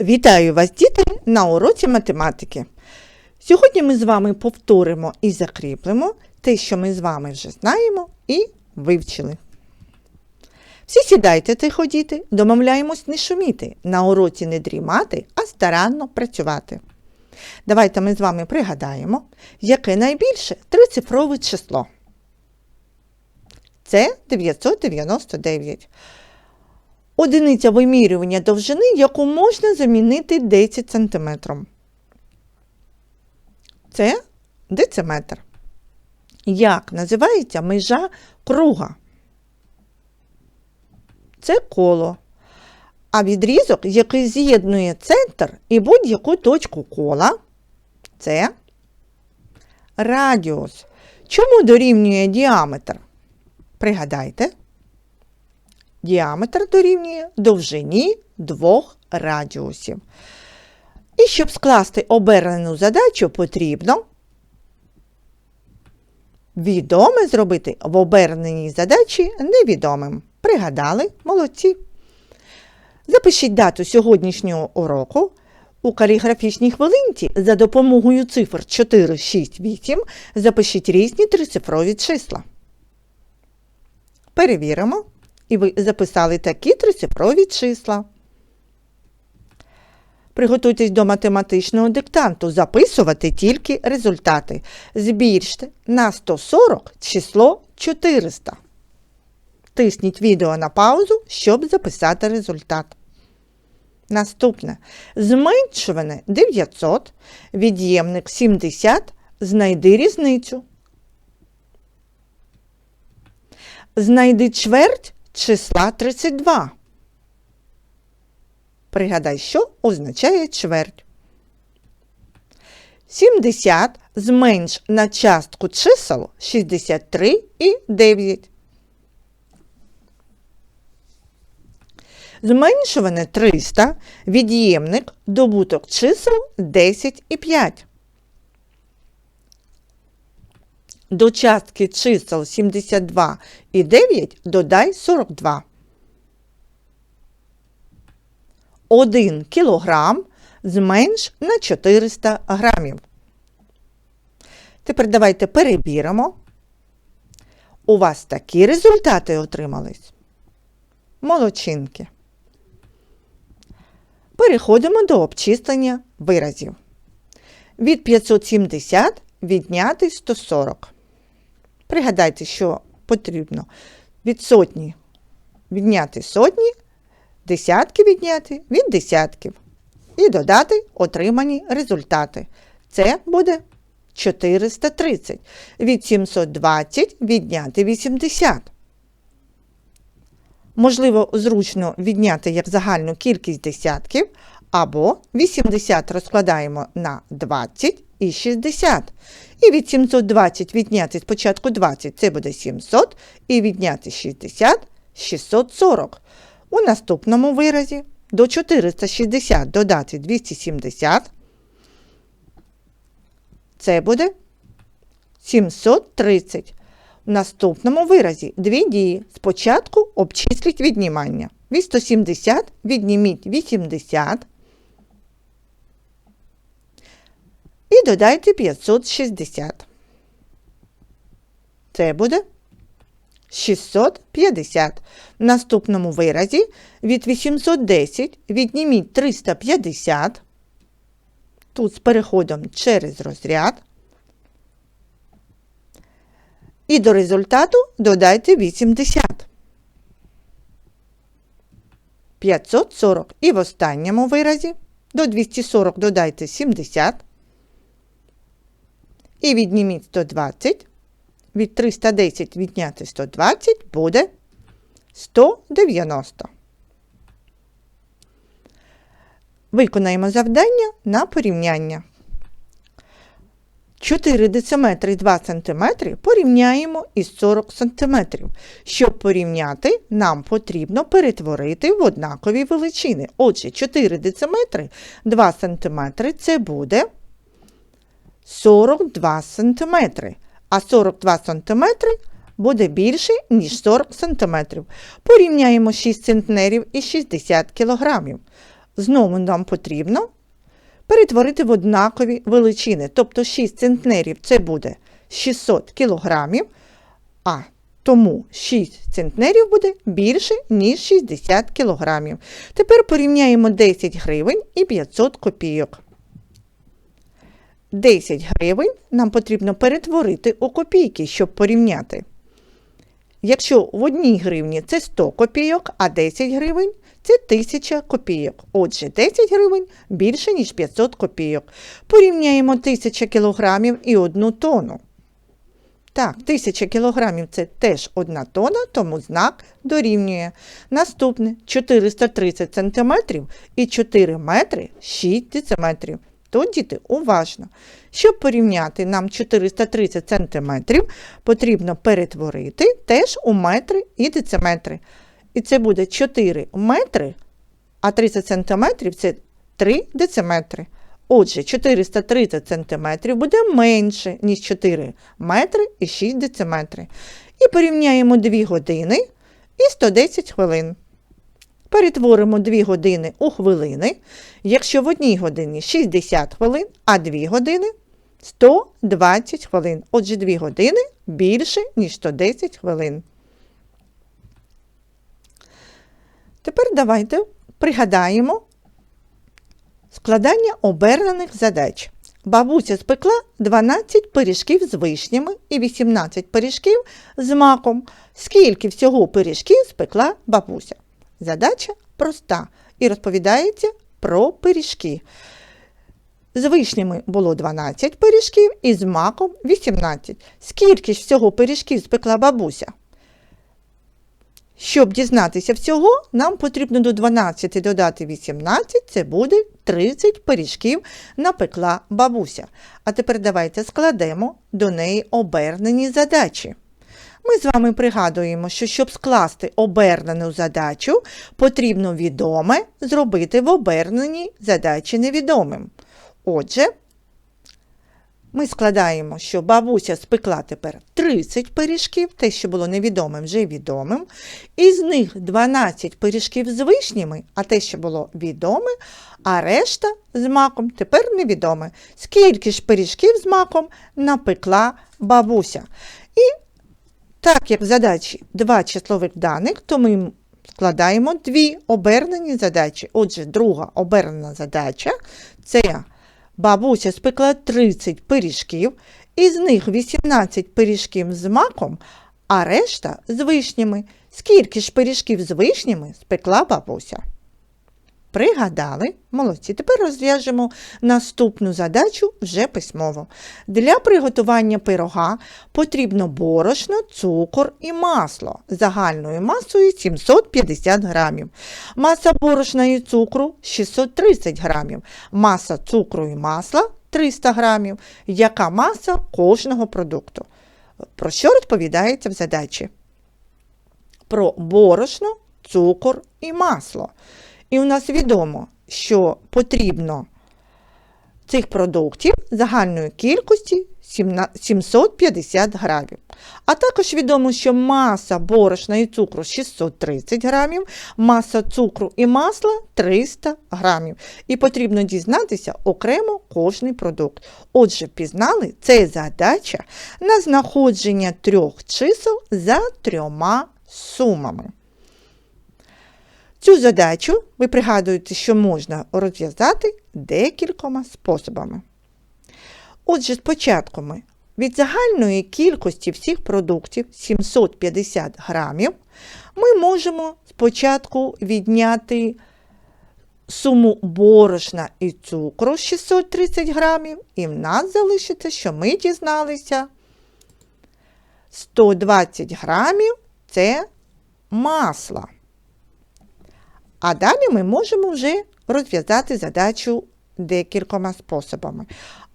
Вітаю вас, діти, на уроці математики. Сьогодні ми з вами повторимо і закріплемо те, що ми з вами вже знаємо і вивчили. Всі сідайте тихо, діти, домовляємось не шуміти, на уроці не дрімати, а старанно працювати. Давайте ми з вами пригадаємо, яке найбільше трицифрове число. Це 999. Одиниця вимірювання довжини, яку можна замінити 10 см. Це дециметр. Як називається межа круга? Це коло. А відрізок, який з'єднує центр і будь-яку точку кола, це радіус. Чому дорівнює діаметр? Пригадайте. Діаметр дорівнює довжині двох радіусів. І щоб скласти обернену задачу, потрібно відоме зробити в оберненій задачі невідомим. Пригадали? Молодці. Запишіть дату сьогоднішнього уроку. У каліграфічній хвилинці за допомогою цифр 4, 6, 8 запишіть різні трицифрові числа. Перевіримо. І ви записали такі трицифрові числа. Приготуйтесь до математичного диктанту. Записувати тільки результати. Збільште на 140 число 400. Тисніть відео на паузу, щоб записати результат. Наступне. Зменшуване 900, від'ємник 70, знайди різницю. Знайди чверть числа 32. Пригадай, що означає чверть. 70 зменш на частку чисел 63 і 9. Зменшуване 300 від'ємник добуток чисел 10 і 5. До частки чисел 72 і 9 додай 42. 1 кілограм зменш на 400 грамів. Тепер давайте перебіримо. У вас такі результати отримались. Молодчинки. Переходимо до обчислення виразів. Від 570 відняти 140. Пригадайте, що потрібно від сотні відняти сотні, десятки відняти від десятків. І додати отримані результати. Це буде 430. Від 720 відняти 80. Можливо, зручно відняти як загальну кількість десятків, або 80 розкладаємо на 20 і 60. І від 720 відняти спочатку 20 це буде 700, і відняти 60 640. У наступному виразі до 460 додати 270. Це буде 730. В наступному виразі дві дії. Спочатку обчисліть віднімання. Від 170 відніміть 80. І додайте 560. Це буде 650. В наступному виразі від 810 відніміть 350. Тут з переходом через розряд. І до результату додайте 80. 540. І в останньому виразі до 240 додайте 70. І відніміть 120. Від 310 відняти 120 буде 190. Виконаємо завдання на порівняння. 4 дециметри 2 см порівняємо із 40 см. Щоб порівняти, нам потрібно перетворити в однакові величини. Отже, 4 дециметри 2 см це буде 42 см. А 42 см буде більше, ніж 40 см. Порівняємо 6 центнерів і 60 кг. знову нам потрібно перетворити в однакові величини. Тобто 6 центнерів це буде 600 кілограмів, а тому 6 центнерів буде більше, ніж 60 кілограмів. Тепер порівняємо 10 гривень і 500 копійок. 10 гривень нам потрібно перетворити у копійки, щоб порівняти. Якщо в одній гривні це 100 копійок, а 10 гривень це 1000 копійок. Отже, 10 гривень більше, ніж 500 копійок. Порівняємо 1000 кілограмів і 1 тонну. Так, 1000 кілограмів це теж 1 тонна, тому знак дорівнює. Наступне 430 сантиметрів і 4 метри 6 дециметрів. Тут, діти, уважно. Щоб порівняти нам 430 см, потрібно перетворити теж у метри і дециметри. І це буде 4 метри, а 30 см це 3 дециметри. Отже, 430 см буде менше, ніж 4 метри і 6 дециметри. І порівняємо 2 години і 110 хвилин. Перетворимо 2 години у хвилини. Якщо в одній годині 60 хвилин, а 2 години 120 хвилин. Отже, 2 години більше, ніж 110 хвилин. Тепер давайте пригадаємо складання обернених задач. Бабуся спекла 12 пиріжків з вишнями і 18 пиріжків з маком. Скільки всього пиріжків спекла бабуся? Задача проста і розповідається про пиріжки. З вишнями було 12 пиріжків і з маком 18. Скільки ж всього пиріжків спекла бабуся? Щоб дізнатися всього, нам потрібно до 12 додати 18, це буде 30 пиріжків напекла бабуся. А тепер давайте складемо до неї обернені задачі. Ми з вами пригадуємо, що щоб скласти обернену задачу, потрібно відоме зробити в оберненій задачі невідомим. Отже, ми складаємо, що бабуся спекла тепер 30 пиріжків, те, що було невідомим, вже відомим. Із них 12 пиріжків з вишнями, а те, що було відоме, а решта з маком тепер невідоме. Скільки ж пиріжків з маком напекла бабуся? Так як в задачі два числових даних, то ми складаємо дві обернені задачі. Отже, друга обернена задача це бабуся спекла 30 пиріжків, із них 18 пиріжків з маком, а решта з вишнями. Скільки ж пиріжків з вишнями спекла бабуся? Пригадали, молодці. Тепер розв'яжемо наступну задачу вже письмово. Для приготування пирога потрібно борошно, цукор і масло загальною масою 750 грамів. Маса борошна і цукру 630 грамів. Маса цукру і масла 300 грамів. Яка маса кожного продукту? Про що розповідається в задачі? Про борошно, цукор і масло. І у нас відомо, що потрібно цих продуктів загальної кількості 750 грамів. А також відомо, що маса борошна і цукру 630 грамів, маса цукру і масла 300 грамів. І потрібно дізнатися окремо кожний продукт. Отже, пізнали, це задача на знаходження трьох чисел за трьома сумами. Цю задачу ви пригадуєте, що можна розв'язати декількома способами. Отже, спочатку ми від загальної кількості всіх продуктів 750 грамів, ми можемо спочатку відняти суму борошна і цукру 630 грамів, і в нас залишиться, що ми дізналися 120 грамів це масло. А далі ми можемо вже розв'язати задачу декількома способами.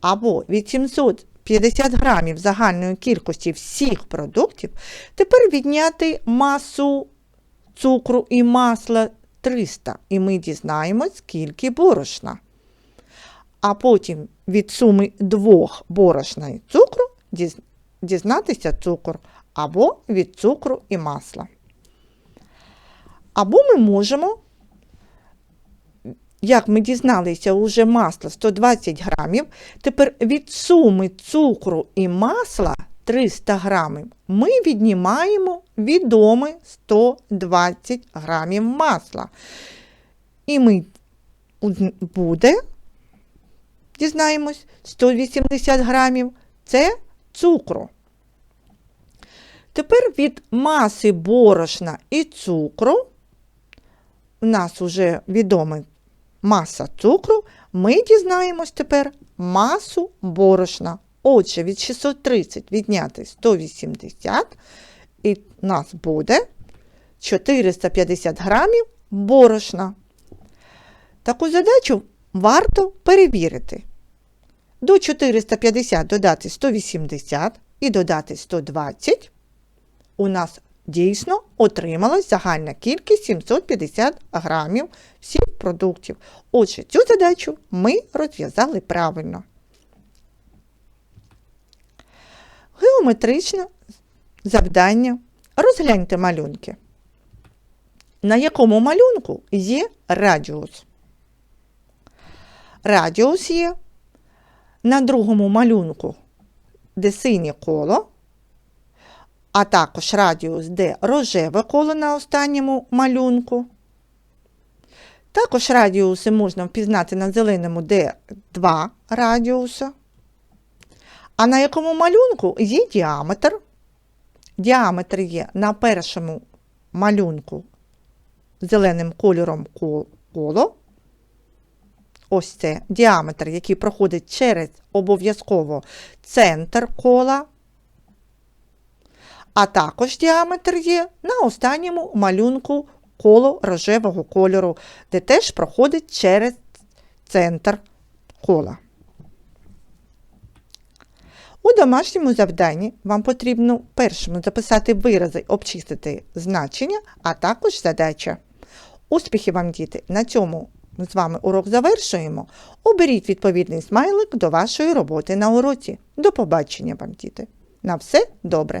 Або від 750 грамів загальної кількості всіх продуктів тепер відняти масу цукру і масла 300, і ми дізнаємось, скільки борошна. А потім від суми двох борошна і цукру дізнатися цукор, або від цукру і масла. Або ми можемо як ми дізналися, уже масло 120 грамів, тепер від суми цукру і масла 300 грамів ми віднімаємо відоме 120 грамів масла. І ми буде, дізнаємось, 180 грамів це цукру. Тепер від маси борошна і цукру, у нас вже відома маса цукру, ми дізнаємось тепер масу борошна. Отже, від 630 відняти 180, і нас буде 450 грамів борошна. Таку задачу варто перевірити. До 450 додати 180 і додати 120. У нас дійсно отрималась загальна кількість 750 грамів всіх продуктів. Отже, цю задачу ми розв'язали правильно. Геометричне завдання. Розгляньте малюнки. На якому малюнку є радіус? Радіус є на другому малюнку, де синє коло, а також радіус, де рожеве коло на останньому малюнку. Також радіуси можна впізнати на зеленому, де два радіуса. А на якому малюнку є діаметр? Діаметр є на першому малюнку зеленим кольором кол- коло. Ось це діаметр, який проходить через обов'язково центр кола. А також діаметр є на останньому малюнку коло рожевого кольору, де теж проходить через центр кола. У домашньому завданні вам потрібно першому записати вирази, обчистити значення, а також задача. Успіхів вам, діти! На цьому ми з вами урок завершуємо. Оберіть відповідний смайлик до вашої роботи на уроці. До побачення вам, діти! На все добре!